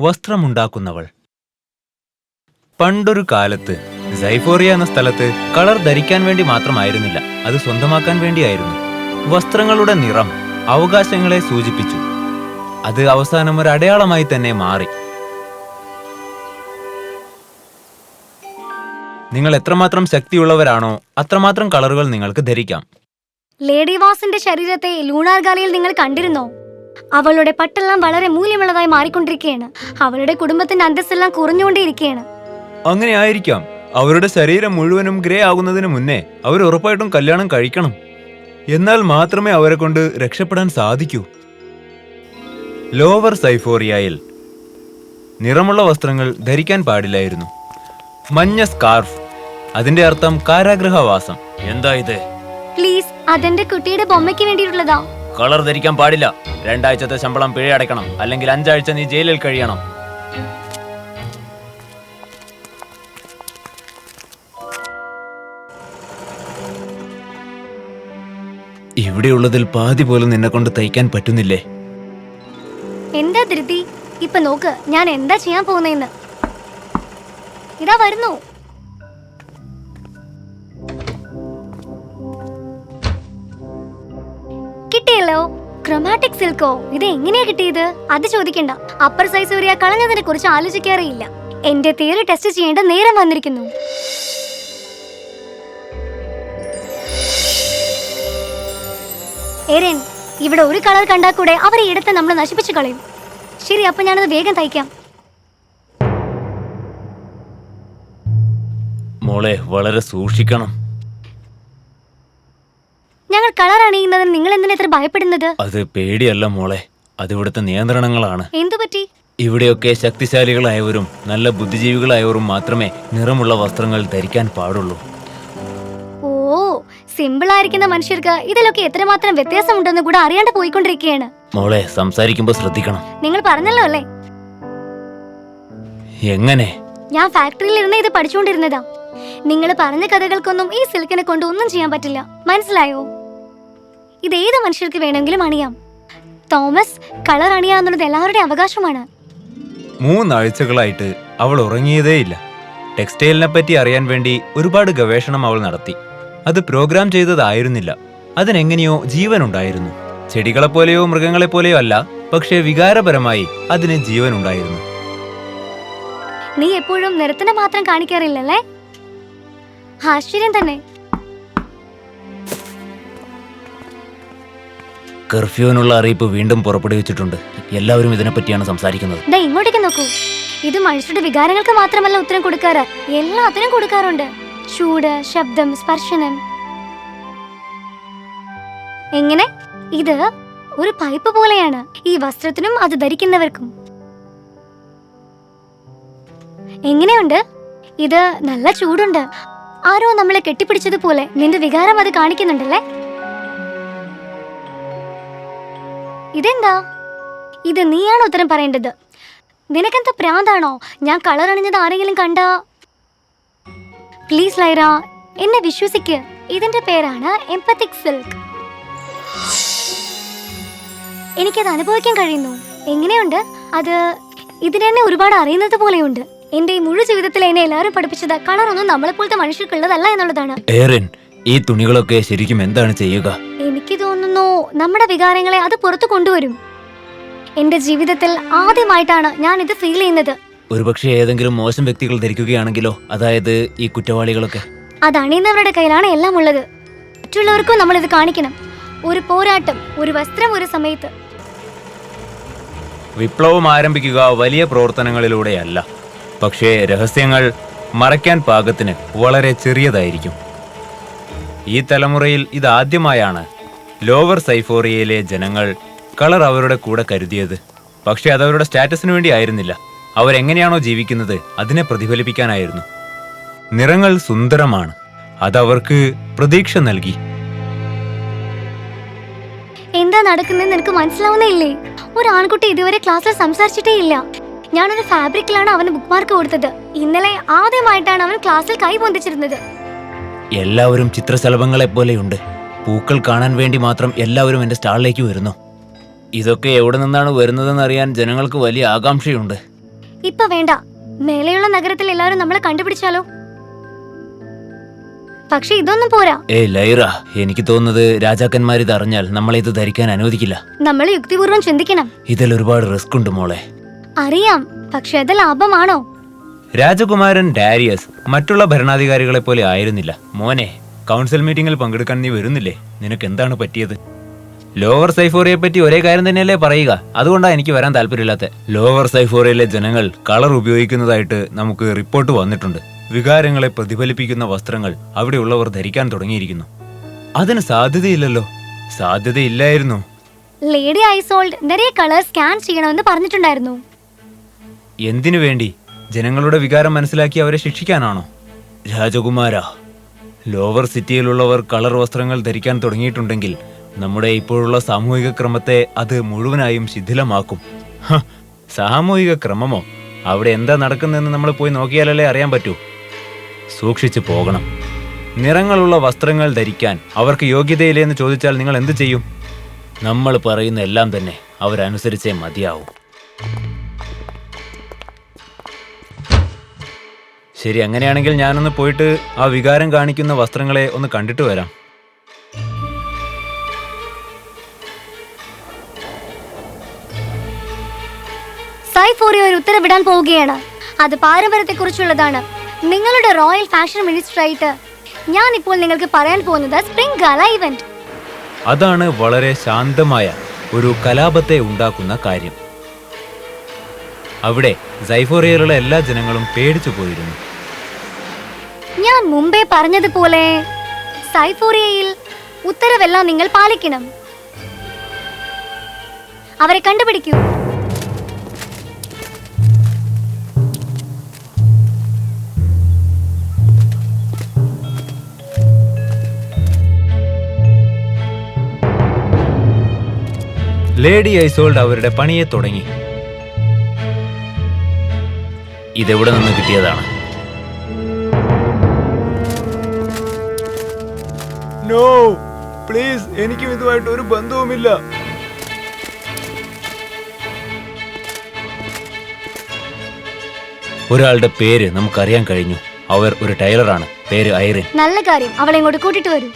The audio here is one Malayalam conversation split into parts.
വസ്ത്രമുണ്ടാക്കുന്നവൾ. പണ്ടൊരു കാലത്ത് സൈഫോറിയ എന്ന സ്ഥലത്ത് കളർ ധരിക്കാൻ വേണ്ടി മാത്രമായിരുന്നില്ല അത് സ്വന്തമാക്കാൻ വേണ്ടിയായിരുന്നു. വസ്ത്രങ്ങളുടെ നിറം അവകാശങ്ങളെ സൂചിപ്പിച്ചു. അത് അവസാനം ഒരു അടയാളമായി തന്നെ മാറി. നിങ്ങൾ എത്രമാത്രം ശക്തിയുള്ളവരാണോ അത്രമാത്രം കളറുകൾ നിങ്ങൾക്ക് ധരിക്കാം. ലേഡി വാസിന്റെ ശരീരത്തെ ലൂണാർ ഗാലയിൽ നിങ്ങൾ കണ്ടിരുന്നോ? അവളുടെ പട്ടെല്ലാം വളരെ മൂല്യമുള്ളതായി മാറിക്കൊണ്ടിരിക്കുകയാണ്. അവളുടെ കുടുംബത്തിന്റെ അന്തസ്സെല്ലാം കുറഞ്ഞുകൊണ്ടേയിരിക്കുകയാണ്. അങ്ങനെ ആയിരിക്കാം. അവരുടെ ശരീരം മുഴുവനും ഗ്രേ ആകുന്നതിന് മുന്നേ അവർ ഉറപ്പായിട്ടും കല്യാണം കഴിക്കണം. എന്നാൽ മാത്രമേ അവരെ കൊണ്ട് രക്ഷപ്പെടാൻ സാധിക്കൂ. ലോവർ സൈഫോറിയയിൽ നിറമുള്ള വസ്ത്രങ്ങൾ ധരിക്കാൻ പാടില്ലായിരുന്നു. മഞ്ഞ സ്കാർഫ് അതിന്റെ അർത്ഥം കാരാഗ്രഹവാസം. എന്താ ഇത്? പ്ലീസ് അതെന്റെ കുട്ടിയുടെ ബൊമ്മയ്ക്ക് വേണ്ടിയിട്ടുള്ളതാ. കളർ ധരിക്കാൻ പാടില്ല. രണ്ടാഴ്ചത്തെ ശമ്പളം പിഴ അടയ്ക്കണം. അല്ലെങ്കിൽ അഞ്ചാഴ്ച നീ ജയിലിൽ കഴിയണം. ഇവിടെയുള്ളതിൽ പാതി പോലും നിന്നെ കൊണ്ട് തയ്ക്കാൻ പറ്റുന്നില്ലേ? എന്താ ധൃതി? ഇപ്പൊ നോക്ക് ഞാൻ എന്താ ചെയ്യാൻ പോകുന്നതെന്ന് ഇതാ വരുന്നു. കിട്ടിയല്ലോ ക്രൊമാറ്റിക് സിൽക്കോ ഇത് എങ്ങനെയാ കിട്ടിയത്? അത് ചോദിക്കണ്ട. അപ്പർ സൈസ് ഏരിയ കളഞ്ഞതിനെ കുറിച്ച് ആലോചിക്കാറേയില്ല. എന്റെ തിയറി ടെസ്റ്റ് ചെയ്യേണ്ട നേരം വന്നിരിക്കുന്നു. എരൻ ഇവിടെ ഒരു കളർ കണ്ടാൽ കൂടെ അവരെ ഇടത്തെ നമ്മൾ നശിപ്പിച്ചു കളയും. ശരി അപ്പൊ ഞാനത് വേഗം തയ്ക്കാം. മോളെ വളരെ സൂക്ഷിക്കണം. ഞങ്ങൾ കളർ അണിയുന്നതിന് നിങ്ങൾ എന്തിനാ ഇത്ര ഭയപ്പെടുന്നത്? അത് പേടിയല്ല മോളെ. അത് ഇവിടുത്തെ നിയന്ത്രണങ്ങളാണ്. എന്തു പറ്റി? ഇവിടെയൊക്കെ ശക്തിശാലികളായവരും നല്ല ബുദ്ധിജീവികളായവരും മാത്രമേ നിറമുള്ള വസ്ത്രങ്ങൾ ധരിക്കാൻ പാടുള്ളൂ. ഓ സിമ്പിൾ ആയിരിക്കുന്ന മനുഷ്യർക്ക് ഇതിലൊക്കെ എത്രമാത്രം വ്യത്യാസമുണ്ടെന്ന് കൂടെ അറിയാണ്ട് പോയിക്കൊണ്ടിരിക്കുകയാണ്. മോളെ സംസാരിക്കുമ്പോൾ ശ്രദ്ധിക്കണം. നിങ്ങൾ പറഞ്ഞല്ലോ അല്ലേ? എങ്ങനെ? ഞാൻ ഫാക്ടറിയിൽ ഇരുന്ന് ഇത് പഠിച്ചുകൊണ്ടിരുന്നതാ. നിങ്ങൾ പറഞ്ഞ കഥകൾക്കൊന്നും ഈ സിൽക്കിനെ കൊണ്ട് ഒന്നും ചെയ്യാൻ പറ്റില്ല. മനസ്സിലായോ? ഇത് ഏത് മനുഷ്യർക്ക് വേണമെങ്കിലും അണിയാം. തോമസ് കളർ അണിയാന്നുള്ളത് എല്ലാവരുടെയും അവകാശമാണ്. മൂന്നാഴ്ചകളായിട്ട് അവൾ ഉറങ്ങിയതേയില്ല. ടെക്സ്റ്റൈലിനെ പറ്റി അറിയാൻ വേണ്ടി ഒരുപാട് ഗവേഷണം അവൾ നടത്തി. അത് പ്രോഗ്രാം ചെയ്തതായിരുന്നില്ല. അതിനെങ്ങനെയോ ജീവനുണ്ടായിരുന്നു. ചെടികളെപ്പോലെയോ മൃഗങ്ങളെപ്പോലെയോ അല്ല പക്ഷേ വികാരപരമായി അതിന് ജീവനുണ്ടായിരുന്നു. നീ എപ്പോഴും നിറത്തിനെ മാത്രം കാണിക്കാറില്ലല്ലേ? ആശ്ചര്യം തന്നെ. കർഫ്യൂവിനുള്ള അറിയിപ്പ് വീണ്ടും പുറപ്പെടുവിച്ചിട്ടുണ്ട്. എല്ലാവരും ഇതിനെപ്പറ്റിയാണ് സംസാരിക്കുന്നത്. ദാ ഇങ്ങോട്ടേക്ക് നോക്കൂ. ഇത് മനുഷ്യരുടെ വികാരങ്ങൾക്ക് മാത്രമല്ല ഉത്തരം കൊടുക്കാറ്. എല്ലാത്തിനും കൊടുക്കാറുണ്ട്. ചൂട് ശബ്ദം സ്പർശനം. എങ്ങനെ? ഇത് ഒരു പൈപ്പ് പോലെയാണ്. ഈ വസ്ത്രത്തിനും അത് ധരിക്കുന്നവർക്കും. എങ്ങനെയുണ്ട്? ഇത് നല്ല ചൂടുണ്ട്. ആരോ നമ്മളെ കെട്ടിപ്പിടിച്ചതുപോലെ നിന്റെ വികാരം അത് കാണിക്കുന്നുണ്ടല്ലേ? ഇതെന്താ? ഇത് നീയാണ് ഉത്തരം പറയേണ്ടത്? നിനക്കെന്താ പ്രാന്താണോ? ഞാൻ കളർ അണിഞ്ഞത് ആരെങ്കിലും കണ്ട? പ്ലീസ് ലൈറ എന്നെ വിശ്വസിക്ക്. ഇതിന്റെ പേരാണ് എംപത്തിക് സിൽക്ക് എനിക്കത് അനുഭവിക്കാൻ കഴിയുന്നു. എങ്ങനെയുണ്ട്? അത് ഇതിനെന്നെ ഒരുപാട് അറിയുന്നത് പോലെയുണ്ട്. എന്റെ ഈ മുഴു ജീവിതത്തിൽ എന്നെ എല്ലാവരും പഠിപ്പിച്ചത് കളറൊന്നും നമ്മളെപ്പോലത്തെ മനുഷ്യർക്കുള്ളതല്ല എന്നുള്ളതാണ്. ഈ തുണികളൊക്കെ ശരിക്കും എന്താണ് ചെയ്യുക? എനിക്ക് തോന്നുന്നു നമ്മുടെ വികാരങ്ങളെ അത് പുറത്തു കൊണ്ടുവരും. എന്റെ ജീവിതത്തിൽ ആദ്യമായിട്ടാണ് ഞാൻ ഇത് ഫീൽ ചെയ്യുന്നത്. ഒരുപക്ഷെ ഏതെങ്കിലും മോശം വ്യക്തികൾ ധരിക്കുകയാണെങ്കിലോ അതായത് ഈ കുറ്റവാളികളൊക്കെ. അത് അണിയുന്നവരുടെ കയ്യിലാണ് എല്ലാം ഉള്ളത്. മറ്റുള്ളവർക്കും നമ്മൾ ഇത് കാണിക്കണം. ഒരു പോരാട്ടം ഒരു വസ്ത്രം ഒരു സമയത്ത്. വിപ്ലവം ആരംഭിക്കുക വലിയ പ്രവർത്തനങ്ങളിലൂടെയല്ല. പക്ഷേ രഹസ്യങ്ങൾ മറയ്ക്കാൻ പാകത്തിന് വളരെ ചെറിയതായിരിക്കും. ഈ തലമുറയിൽ ഇതാദ്യമായാണ് ലോവർ സൈഫോറിയയിലെ ജനങ്ങൾ കളർ അവരുടെ കൂടെ കരുതിയത്. പക്ഷേ അത് അവരുടെ സ്റ്റാറ്റസിന് വേണ്ടി ആയിരുന്നില്ല അവരെങ്ങനെയാണോ ജീവിക്കുന്നത് അതിനെ പ്രതിഫലിപ്പിക്കാനായിരുന്നു. നിറങ്ങൾ സുന്ദരമാണ്. അതവർക്ക് പ്രതീക്ഷ നൽകി. എന്താ നടക്കുന്നതെന്ന് എനിക്ക് മനസ്സിലാവുന്നില്ലേ? ഒരു ആൺകുട്ടി ഇതുവരെ ക്ലാസ്സിൽ സംസാരിച്ചിട്ടേ ഇല്ല. ഒരു ഫാബ്രിക്കിലാണ് അവന് ബുക്ക് മാർക്ക് കൊടുത്തത്. ഇന്നലെ ആദ്യമായിട്ടാണ് അവൻ ക്ലാസ്സിൽ കൈ പൊന്തിച്ചിരുന്നത്. എല്ലാവരും ചിത്രശലഭങ്ങളെ പോലെയുണ്ട് പൂക്കൾ കാണാൻ വേണ്ടി മാത്രം എല്ലാവരും എന്റെ സ്റ്റാളിലേക്ക് വരുന്നു. ഇതൊക്കെ എവിടെ നിന്നാണ് വരുന്നതെന്ന് അറിയാൻ ജനങ്ങൾക്ക് വലിയ ആകാംക്ഷയുണ്ട്. ഇപ്പൊ വേണ്ട. മേലെയുള്ള നഗരത്തിൽ എല്ലാവരും നമ്മളെ കണ്ടുപിടിച്ചാലോ? പക്ഷെ ഇതൊന്നും പോരാ. ഏ ലൈറ എനിക്ക് തോന്നുന്നത് രാജാക്കന്മാർ ഇത് അറിഞ്ഞാൽ നമ്മളെ ഇത് ധരിക്കാൻ അനുവദിക്കില്ല. നമ്മൾ യുക്തിപൂർവം ചിന്തിക്കണം. ഇതിൽ ഒരുപാട് റിസ്ക് ഉണ്ട് മോളെ. അറിയാം പക്ഷെ അത് ലാഭമാണോ? രാജകുമാരൻ ഡാരിയസ് മറ്റുള്ള ഭരണാധികാരികളെ പോലെ ആയിരുന്നില്ല. മോനെ കൗൺസിൽ മീറ്റിംഗിൽ പങ്കെടുക്കാൻ നീ വരുന്നില്ലേ? നിനക്ക് എന്താണ് പറ്റിയത്? ലോവർ സൈഫോറിയെ പറ്റി ഒരേ കാര്യം തന്നെയല്ലേ പറയുക. അതുകൊണ്ടാണ് എനിക്ക് വരാൻ താല്പര്യമില്ലാത്ത. ലോവർ സൈഫോറിയയിലെ ജനങ്ങൾ കളർ ഉപയോഗിക്കുന്നതായിട്ട് നമുക്ക് റിപ്പോർട്ട് വന്നിട്ടുണ്ട്. വികാരങ്ങളെ പ്രതിഫലിപ്പിക്കുന്ന വസ്ത്രങ്ങൾ അവിടെയുള്ളവർ ധരിക്കാൻ തുടങ്ങിയിരിക്കുന്നു. അതിന് സാധ്യതയില്ലല്ലോ. സാധ്യതയില്ലായിരുന്നു. ലേഡി ഐസോൾഡ് നിറയെ കളർ സ്കാൻ ചെയ്യണമെന്ന് പറഞ്ഞിട്ടുണ്ടായിരുന്നു. എന്തിനു വേണ്ടി? ജനങ്ങളുടെ വികാരം മനസ്സിലാക്കി അവരെ ശിക്ഷിക്കാനാണോ? രാജകുമാര ലോവർ സിറ്റിയിലുള്ളവർ കളർ വസ്ത്രങ്ങൾ ധരിക്കാൻ തുടങ്ങിയിട്ടുണ്ടെങ്കിൽ നമ്മുടെ ഇപ്പോഴുള്ള സാമൂഹിക ക്രമത്തെ അത് മുഴുവനായും ശിഥിലമാക്കും. സാമൂഹിക ക്രമമോ? അവിടെ എന്താ നടക്കുന്നതെന്ന് നമ്മൾ പോയി നോക്കിയാലല്ലേ അറിയാൻ പറ്റൂ. സൂക്ഷിച്ചു പോകണം. നിറങ്ങളുള്ള വസ്ത്രങ്ങൾ ധരിക്കാൻ അവർക്ക് യോഗ്യതയില്ലേ എന്ന് ചോദിച്ചാൽ നിങ്ങൾ എന്ത് ചെയ്യും? നമ്മൾ പറയുന്ന എല്ലാം തന്നെ അവരനുസരിച്ചേ മതിയാവും. ശരി അങ്ങനെയാണെങ്കിൽ ഞാനൊന്ന് പോയിട്ട് ആ വികാരം കാണിക്കുന്ന വസ്ത്രങ്ങളെ ഒന്ന് കണ്ടിട്ട് വരാം. സൈഫോറി ഒരു ഉത്തരവിടാൻ പോവുകയാണ്. അത് പാരമ്പര്യത്തെക്കുറിച്ചുള്ളതാണ്. നിങ്ങളുടെ റോയൽ ഫാഷൻ മിനിസ്റ്റർ ആയിട്ട് ഞാൻ ഇപ്പോൾ നിങ്ങൾക്ക് പറയാൻ പോകുന്നത് സ്പ്രിംഗ് ഗാല ഇവന്റ്. അതാണ് വളരെ ശാന്തമായ ഒരു കലാപത്തെ ഉണ്ടാക്കുന്ന കാര്യം. അവിടെ സൈഫോറിയയിലുള്ള എല്ലാ ജനങ്ങളും പേടിച്ചു പോയിരുന്നു. ഞാൻ മുമ്പേ പറഞ്ഞതുപോലെ സൈഫോറിയയിൽ ഉത്തരവെല്ലാം നിങ്ങൾ പാലിക്കണം. അവരെ കണ്ടുപിടിക്കൂ. ലേഡി ഐസോൾഡ് അവരുടെ പണിയെ തുടങ്ങി. ഇതെവിടെ നിന്ന് കിട്ടിയതാണ്? നോ പ്ലീസ് എനിക്കും ഇതുമായിട്ട് ഒരു ബന്ധവുമില്ല. ഒരാളുടെ പേര് നമുക്കറിയാൻ കഴിഞ്ഞു. അവർ ഒരു ടൈലറാണ്. പേര് ഐറിൻ. നല്ല കാര്യം. അവളെ ഇങ്ങോട്ട് കൂട്ടിട്ട് വരൂ.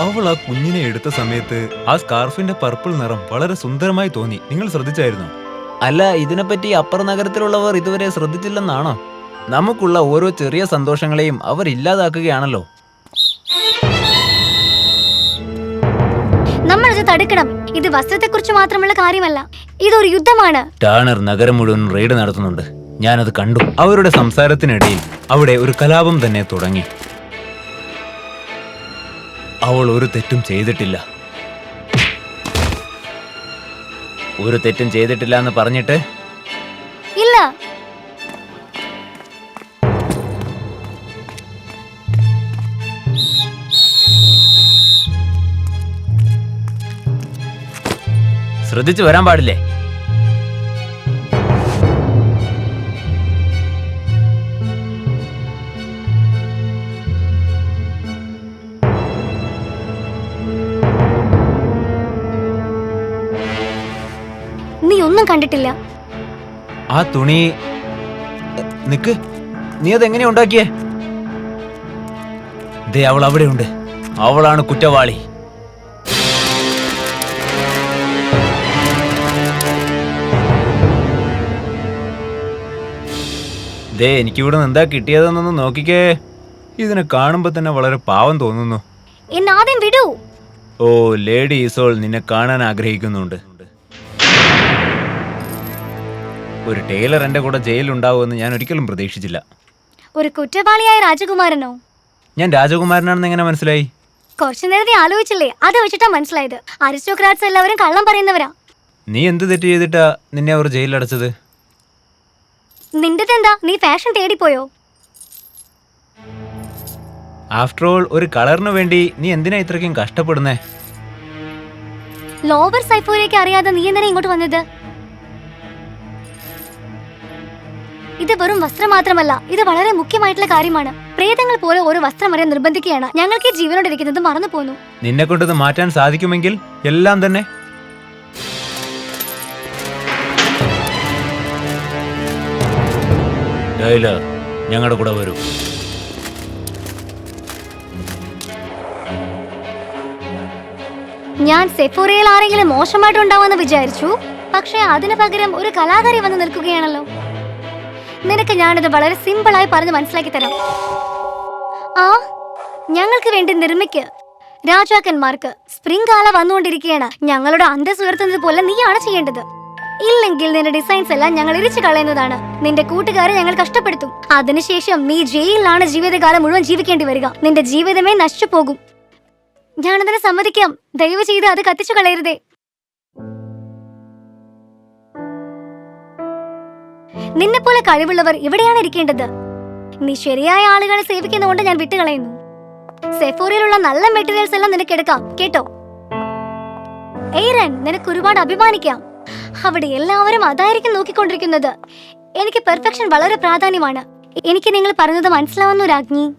അവൾ ആ കുഞ്ഞിനെ എടുത്ത സമയത്ത് ആ സ്കാർഫിന്റെ പർപ്പിൾ നിറം വളരെ സുന്ദരമായി തോന്നി. നിങ്ങൾ ശ്രദ്ധിച്ചായിരുന്നു? അല്ല ഇതിനെപ്പറ്റി അപ്പർ നഗരത്തിലുള്ളവർ ഇതുവരെ ശ്രദ്ധിച്ചില്ലെന്നാണോ? നമുക്കുള്ള ഓരോ ചെറിയ സന്തോഷങ്ങളെയും അവർ ഇല്ലാതാക്കുകയാണല്ലോ. നമ്മളത് തടുക്കണം. ഇത് വസ്ത്രത്തെക്കുറിച്ച് മാത്രമുള്ള കാര്യമല്ല. ഇതൊരു യുദ്ധമാണ്. ടാണർ നഗരം മുഴുവൻ റെയ്ഡ് നടത്തുന്നുണ്ട്. ഞാനത് കണ്ടു. അവരുടെ സംസാരത്തിനിടയിൽ അവിടെ ഒരു കലാപം തന്നെ തുടങ്ങി. അവൾ ഒരു തെറ്റും ചെയ്തിട്ടില്ല. ഒരു തെറ്റും ചെയ്തിട്ടില്ല എന്ന് പറഞ്ഞിട്ട്? ഇല്ല. ശ്രദ്ധിച്ചു വരാൻ പാടില്ലേ? നീ ഒന്നും കണ്ടിട്ടില്ല. ആ തുണി നിക്ക്. നീ അത് എങ്ങനെയാ ഉണ്ടാക്കിയേ? ദേ അവൾ അവിടെയുണ്ട്. അവളാണ് കുറ്റവാളി. ദേ എനിക്കിവിടെ എന്താ കിട്ടിയതെന്നൊന്ന് നോക്കിക്കേ. ഇതിനെ കാണുമ്പോ തന്നെ വളരെ പാവം തോന്നുന്നു. എന്നെ ആദ്യം വിടൂ. ഓ ലേഡി ഇസോൾ നിന്നെ കാണാൻ ആഗ്രഹിക്കുന്നുണ്ട്. ഒരു ടൈലർ എന്റെ കൂടെ ജയിലുണ്ടാവുമെന്ന് ഞാൻ ഒരിക്കലും പ്രതീക്ഷിച്ചില്ല. ഒരു കുറ്റവാളിയായ രാജകുമാരനോ? ഞാൻ രാജകുമാരനാണെന്ന് എങ്ങനെ മനസ്സിലായി? കുറച്ചു നേരത്തെ ആലോചിച്ചില്ലേ? അത് വെച്ചിട്ടാ മനസ്സിലായത്. അരിസ്റ്റോക്രാറ്റ്സ് എല്ലാവരും കള്ളം പറയുന്നവരാ. നീ എന്ത് തെറ്റ് ചെയ്തിട്ടാ നിന്നെ അവർ ജയിലിൽ ജയിലിലടച്ചത് നിന്റെതെന്താ? നീ ഫാഷൻ തേടിപ്പോയോ? ആഫ്റ്റർ ഓൾ ഒരു കളറിന് വേണ്ടി നീ എന്തിനാ ഇത്രയ്ക്കും കഷ്ടപ്പെടുന്നേ? ലോവർ സൈഫോയിലേക്ക് അറിയാതെ നീ എന്തിനാ ഇങ്ങോട്ട് വന്നത്? ഇത് വെറും വസ്ത്രം മാത്രമല്ല ഇത് വളരെ മുഖ്യമായിട്ടുള്ള കാര്യമാണ്. പ്രേതങ്ങൾ പോലെ ഒരു വസ്ത്രം വരെ നിർബന്ധിക്കുകയാണ്. ഞങ്ങൾക്ക് ഈ ജീവനോടിരിക്കുന്നത് മറന്നു പോന്നു നിന്നെ കൊണ്ടത് മാറ്റാൻ സാധിക്കുമെങ്കിൽ എല്ലാം തന്നെ ടൈലർ ഞങ്ങളുടെ കൂടെ വരൂ. ഞാൻ സെഫോറിയയിൽ ആരെങ്കിലും മോശമായിട്ടുണ്ടാവുമെന്ന് വിചാരിച്ചു. പക്ഷേ അതിനു പകരം ഒരു കലാകാരി വന്ന് നിൽക്കുകയാണല്ലോ. നിനക്ക് ഞാനിത് വളരെ സിമ്പിളായി പറഞ്ഞ് മനസ്സിലാക്കി തരാം. ആ ഞങ്ങൾക്ക് വേണ്ടി നിർമ്മിക്ക്. രാജാക്കന്മാർക്ക് സ്പ്രിംഗ് കാല വന്നുകൊണ്ടിരിക്കുകയാണ് ഞങ്ങളുടെ അന്തസ് ഉയർത്തുന്നത് പോലെ നീയാണ് ചെയ്യേണ്ടത്. ഇല്ലെങ്കിൽ നിന്റെ ഡിസൈൻസ് എല്ലാം ഞങ്ങൾ ഇരിച്ചു കളയുന്നതാണ്. നിന്റെ കൂട്ടുകാരെ ഞങ്ങൾ കഷ്ടപ്പെടുത്തും. അതിനുശേഷം നീ ജയിലിലാണ് ജീവിതകാലം മുഴുവൻ ജീവിക്കേണ്ടി വരിക. നിന്റെ ജീവിതമേ നശിച്ചു പോകും. ഞാനതിനെ സമ്മതിക്കാം. ദയവ് ചെയ്ത് അത് കത്തിച്ചു കളയരുതേ. നിന്നെ പോലെ കഴിവുള്ളവർ ഇവിടെയാണ് ഇരിക്കേണ്ടത്? നീ ശരിയായ ആളുകളെ സേവിക്കുന്നതുകൊണ്ട് ഞാൻ വിട്ടുകളയുന്നു. സെഫോറിയിലുള്ള നല്ല മെറ്റീരിയൽസ് എല്ലാം നിനക്ക് എടുക്കാം. കേട്ടോ? എയ്റൻ നിനക്ക് ഒരുപാട് അഭിമാനിക്കാം. അവിടെ എല്ലാവരും അതായിരിക്കും നോക്കിക്കൊണ്ടിരിക്കുന്നത്. എനിക്ക് പെർഫെക്ഷൻ വളരെ പ്രാധാന്യമാണ്. എനിക്ക് നിങ്ങൾ പറഞ്ഞത് മനസ്സിലാവുന്നു രാജ്ഞി.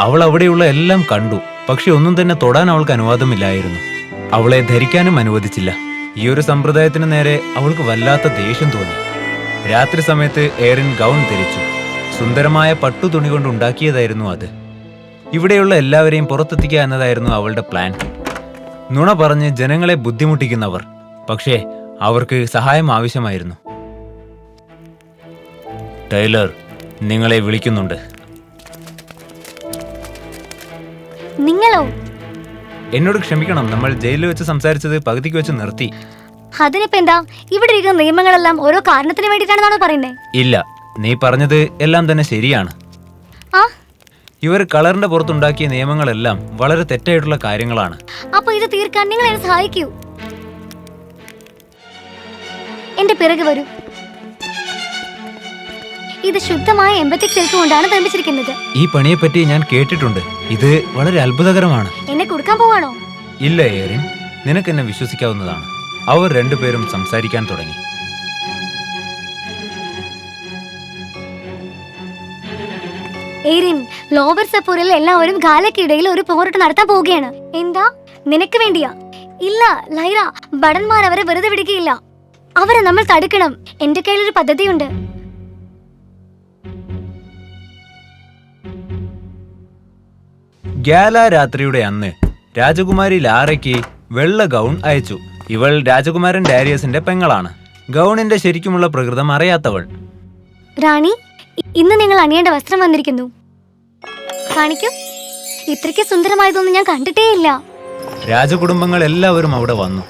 അവൾ അവിടെയുള്ള എല്ലാം കണ്ടു. പക്ഷെ ഒന്നും തന്നെ തൊടാൻ അവൾക്ക് അനുവാദമില്ലായിരുന്നു. അവളെ ധരിക്കാനും അനുവദിച്ചില്ല. ഈ ഒരു സമ്പ്രദായത്തിന് നേരെ അവൾക്ക് വല്ലാത്ത ദേഷ്യം തോന്നി. രാത്രി സമയത്ത് എയറിൻ ഗൗൺ ധരിച്ചു. സുന്ദരമായ പട്ടുതുണി കൊണ്ട് ഉണ്ടാക്കിയതായിരുന്നു അത്. ഇവിടെയുള്ള എല്ലാവരെയും പുറത്തെത്തിക്കുക എന്നതായിരുന്നു അവളുടെ പ്ലാൻ നുണ പറഞ്ഞ് ജനങ്ങളെ ബുദ്ധിമുട്ടിക്കുന്നവർ. പക്ഷേ അവർക്ക് സഹായം ആവശ്യമായിരുന്നു. ടൈലർ നിങ്ങളെ വിളിക്കുന്നുണ്ട്. നിങ്ങളോ? എന്നോട് ക്ഷമിക്കണം. നമ്മൾ ജയിലിൽ വെച്ച് സംസാരിച്ചത് പകുതിക്ക് വെച്ച് നിർത്തി. അതിനിപ്പോ എന്താ? ഇവിടെ ഇരിക്കുന്ന നിയമങ്ങളെല്ലാം ഓരോ കാരണത്തിന് വേണ്ടിയിട്ടാണെന്നാണോ പറയുന്നത് ഇല്ല. നീ പറഞ്ഞത് എല്ലാം തന്നെ ശരിയാണ്. ഇവർ കളറിന്റെ പുറത്തുണ്ടാക്കിയ നിയമങ്ങളെല്ലാം വളരെ തെറ്റായിട്ടുള്ള കാര്യങ്ങളാണ്. അപ്പൊ ഇത് തീർക്കാൻ നിങ്ങൾ എന്നെ സഹായിക്കൂ. എന്റെ പിറകെ വരൂ. ഇത് ശുദ്ധമായ എമ്പത്തിക് സിൽക്ക് കൊണ്ടാണ് നിർമ്മിച്ചിരിക്കുന്നത്. ഈ പണിയെ പറ്റി ഞാൻ കേട്ടിട്ടുണ്ട്. ഇത് വളരെ അത്ഭുതകരമാണ്. എന്നെ കൊടുക്കാൻ പോവാണോ? ഇല്ല ഏറിൻ. നിനക്ക് എന്നെ വിശ്വസിക്കാവുന്നതാണ്. അവർ രണ്ടുപേരും സംസാരിക്കാൻ തുടങ്ങി. ഏരിൻ ലോവർ സപ്പൂരിൽ എല്ലാവരും ഗാലക്കിടയിൽ ഒരു പോരാട്ടം നടത്താൻ പോവുകയാണ്. എന്താ? നിനക്ക് വേണ്ടിയാ? ഇല്ല ലൈറ ഭടന്മാർ അവരെ വെറുതെ വിടുകയില്ല. അവരെ നമ്മൾ തടുക്കണം. എന്റെ കയ്യിൽ ഒരു പദ്ധതിയുണ്ട്. ഗ്യാല രാത്രിയുടെ അന്ന് രാജകുമാരി ലാറയ്ക്ക് വെള്ള ഗൗൺ അയച്ചു? ഇവൾ രാജകുമാരൻ ഡാരിയസിന്റെ പെങ്ങളാണ്. ഗൗണിന്റെ ശരിക്കുമുള്ള പ്രകൃതം അറിയാത്തവൾ. റാണി ഇന്ന് നിങ്ങൾ അണിയേണ്ട വസ്ത്രം വന്നിരിക്കുന്നു. കാണിക്കൂ. ഇത്രയ്ക്ക് സുന്ദരമായതൊന്നും ഞാൻ കണ്ടിട്ടേയില്ല. രാജകുടുംബങ്ങൾ എല്ലാവരും അവിടെ വന്നു.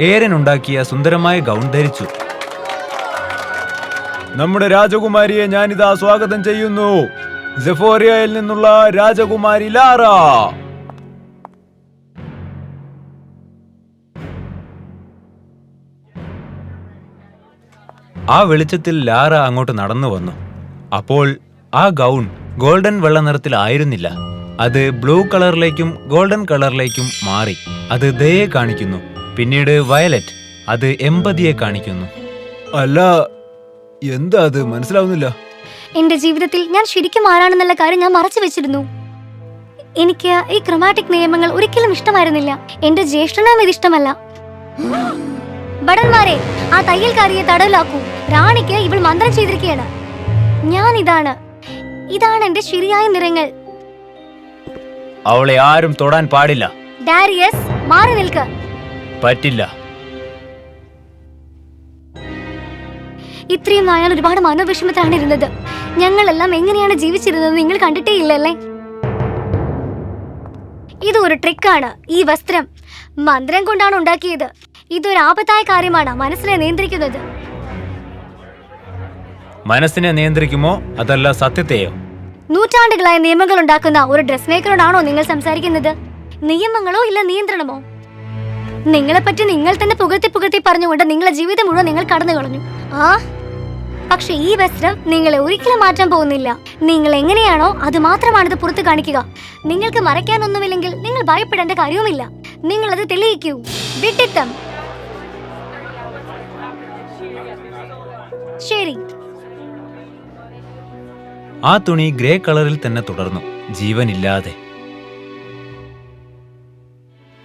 ഏരൻ ഉണ്ടാക്കിയ സുന്ദരമായ ഗൗൺ ധരിച്ചു. നമ്മുടെ രാജകുമാരിയെ ഞാനിതാ സ്വാഗതം ചെയ്യുന്നു. സെഫോറിയയിൽ നിന്നുള്ള രാജകുമാരി ലാറ. ആ വെളിച്ചത്തിൽ ലാറ അങ്ങോട്ട് നടന്നു വന്നു അപ്പോൾ ആ ഗൗൺ ഗോൾഡൻ വെള്ള നിറത്തിലായിരുന്നില്ല അത് ബ്ലൂ കളറിലേക്കും ഗോൾഡൻ കളറിലേക്കും മാറി. അത് ദയെ കാണിക്കുന്നു. പിന്നീട് വയലറ്റ്. അത് എമ്പതിയെ കാണിക്കുന്നു. അല്ല എന്താ അത്? മനസ്സിലാവുന്നില്ല. എന്റെ ജീവിതത്തിൽ ഞാൻ ശരിക്കും ആരാണെന്നുള്ള കാര്യം ഞാൻ മറച്ചു വെച്ചിരുന്നു. എനിക്ക് ഈ ക്രൊമാറ്റിക് നിയമങ്ങൾ ഒരിക്കലും ഇഷ്ടമായിരുന്നില്ല. എന്റെ ജ്യേഷ്ഠനും ഇത് ഇഷ്ടമല്ല. ഭടന്മാരെ ആ തയ്യൽക്കാരിയെ തടവിലാക്കൂ. റാണിക്ക് ഇവൾ മന്ത്രം ചെയ്തിരിക്കുകയാണ്. ഞാൻ ഇതാണ് ഇതാണ് എന്റെ ശരിയായ നിറങ്ങൾ. അവളെ ആരും തൊടാൻ പാടില്ല. ഡാരിയസ് മാറി നിൽക്ക്. പറ്റില്ല. ഇത്രയും നായാൽ ഒരുപാട് മനോവിഷമത്തിലാണ് ഇരുന്നത്. ഞങ്ങളെല്ലാം എങ്ങനെയാണ് ജീവിച്ചിരുന്നത് നിങ്ങൾ കണ്ടിട്ടേ ഇല്ലല്ലേ ഇത് ഒരു ട്രിക്കാണ് ഈ വസ്ത്രം. മന്ത്രം കൊണ്ടാണ് ഉണ്ടാക്കിയത്. ഇതൊരു ആപത്തായ കാര്യമാണ് മനസ്സിനെ നിയന്ത്രിക്കുന്നത്. മനസ്സിനെ നിയന്ത്രിക്കുമോ? അതല്ല സത്യത്തെയോ? നൂറ്റാണ്ടുകളായി നിയമങ്ങൾ ഉണ്ടാക്കുന്ന ഒരു ഡ്രസ് മേക്കറോടാണോ നിങ്ങൾ സംസാരിക്കുന്നത്? നിയമങ്ങളോ ഇല്ല നിയന്ത്രണമോ? നിങ്ങളെ പറ്റി നിങ്ങൾ തന്നെ പുകഴ്ത്തി പുകഴ്ത്തി പറഞ്ഞുകൊണ്ട് നിങ്ങളെ ജീവിതം മുഴുവൻ നിങ്ങൾ കടന്നു കളഞ്ഞു. ആ? പക്ഷെ ഈ വസ്ത്രം നിങ്ങളെ ഒരിക്കലും മാറ്റാൻ പോകുന്നില്ല. നിങ്ങൾ എങ്ങനെയാണോ അത് മാത്രമാണ് ഇത് പുറത്ത് കാണിക്കുക. നിങ്ങൾക്ക് മറയ്ക്കാനൊന്നുമില്ലെങ്കിൽ നിങ്ങൾ ഭയപ്പെടേണ്ട കാര്യവുമില്ല. നിങ്ങൾ അത് തെളിയിക്കൂ. വിട്ടിത്തം. ശരി. ആ തുണി ഗ്രേ കളറിൽ തന്നെ തുടർന്നു. ജീവനില്ലാതെ.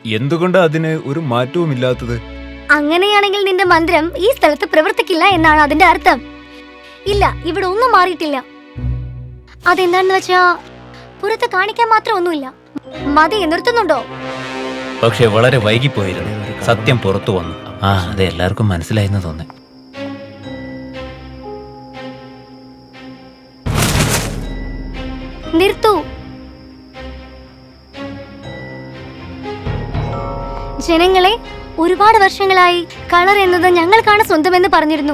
എന്തുകൊണ്ട് അതിന് ഒരു മാറ്റവുമില്ലാത്തത്? അങ്ങനെയാണെങ്കിൽ നിന്റെ മന്ത്രം ഈ സ്ഥലത്ത് പ്രവർത്തിക്കില്ല എന്നാണ് അതിന്റെ അർത്ഥം. ഇല്ല ഇവിടെ ഒന്നും മാറിയിട്ടില്ല. അതെന്താണെന്ന് വെച്ചാ പുറത്ത് കാണിക്കാൻ മാത്രം ഒന്നുമില്ല. മതി നിർത്തുന്നുണ്ടോ? പക്ഷെ വളരെ വൈകിപ്പോയിരുന്നു. സത്യം പുറത്തു വന്നു. ആ അത് എല്ലാവർക്കും മനസ്സിലായെന്ന് തോന്നി. ജനങ്ങളെ ഒരുപാട് വർഷങ്ങളായി കളർ എന്നത് ഞങ്ങൾക്കാണ് സ്വന്തമെന്ന് പറഞ്ഞിരുന്നു.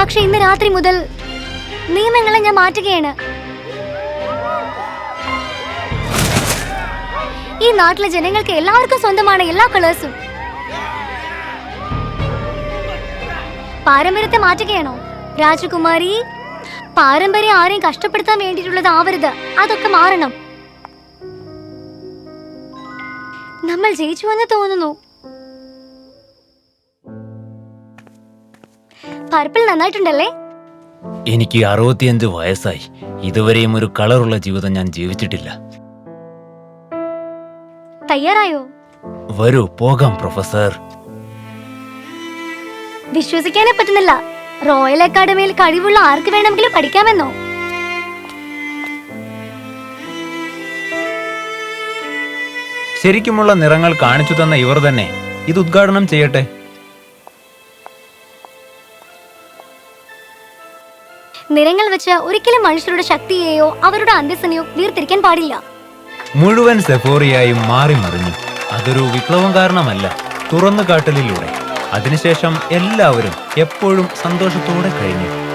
പക്ഷെ ഇന്ന് രാത്രി മുതൽ നിയമങ്ങളെ ഞാൻ മാറ്റുകയാണ്. ഈ നാട്ടിലെ ജനങ്ങൾക്ക് എല്ലാവർക്കും സ്വന്തമാണ് എല്ലാ കളേഴ്സും പാരമ്പര്യത്തെ മാറ്റുകയാണോ? രാജകുമാരി പാരമ്പര്യം ആരെയും കഷ്ടപ്പെടുത്താൻ വേണ്ടിയിട്ടുള്ളത് ആവരുത്. അതൊക്കെ മാറണം. നമ്മൾ ജയിച്ചു എന്ന് തോന്നുന്നു. പർപ്പിൾ നന്നായിട്ടുണ്ടല്ലേ? എനിക്ക് അറുപത്തിയഞ്ച് വയസ്സായി. ഇതുവരെയും ഒരു കളറുള്ള ജീവിതം ഞാൻ ജീവിച്ചിട്ടില്ല. തയ്യാറായോ? വരൂ പോകാം പ്രൊഫസർ. വിശ്വസിക്കാനേ പറ്റുന്നില്ല. റോയൽ അക്കാഡമിയിൽ കഴിവുള്ള ആർക്ക് വേണമെങ്കിലും പഠിക്കാമെന്നോ? ശരിക്കുമുള്ള നിറങ്ങൾ കാണിച്ചു തന്ന ഇവർ തന്നെ ഇത് ഉദ്ഘാടനം ചെയ്യട്ടെ? നിറങ്ങൾ വെച്ച് ഒരിക്കലും മനുഷ്യരുടെ ശക്തിയെയോ അവരുടെ അന്തസ്സിനെയോ വീർത്തിരിക്കാൻ പാടില്ല. മുഴുവൻ സെഫോറിയായും മാറി മറിഞ്ഞു. അതൊരു വിപ്ലവം കാരണമല്ല തുറന്നു കാട്ടലിലൂടെ അതിനുശേഷം എല്ലാവരും എപ്പോഴും സന്തോഷത്തോടെ കഴിഞ്ഞു.